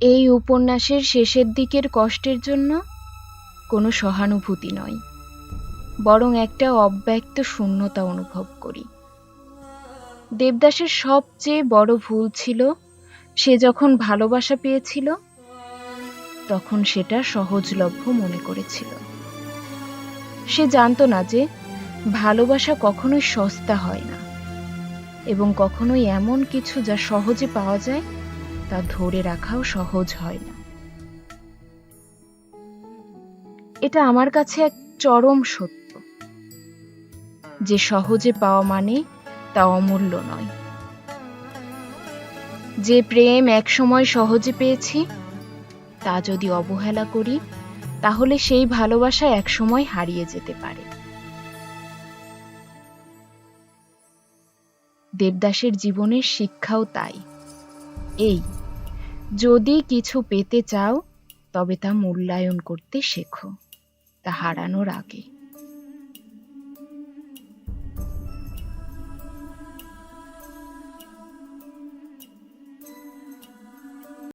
এই উপন্যাসের শেষের দিকের কষ্টের জন্য কোনো সহানুভূতি নয়, বরং একটা অব্যক্ত শূন্যতা অনুভব করি। দেবদাসের সবচেয়ে বড় ভুল ছিল, সে যখন ভালোবাসা পেয়েছিল, তখন সেটা সহজলভ্য মনে করেছিল। সে জানতো না যে, ভালোবাসা কখনোই সস্তা হয় না, এবং কখনোই এমন কিছু যা সহজে পাওয়া যায় তা ধরে রাখাও সহজ হয় না। এটা আমার কাছে এক চরম সত্য। যে সহজে পাওয়া মানে তা অমূল্য নয়। যে প্রেম একসময় সহজে পেয়েছি, তা যদি অবহেলা করি, তাহলে সেই ভালোবাসা একসময় হারিয়ে যেতে পারে। দেবদাসের জীবনের শিক্ষাও তাই। এই যদি কিছু পেতে চাও তবে তা মূল্যায়ন করতে শেখো। তা হারানোর আগে।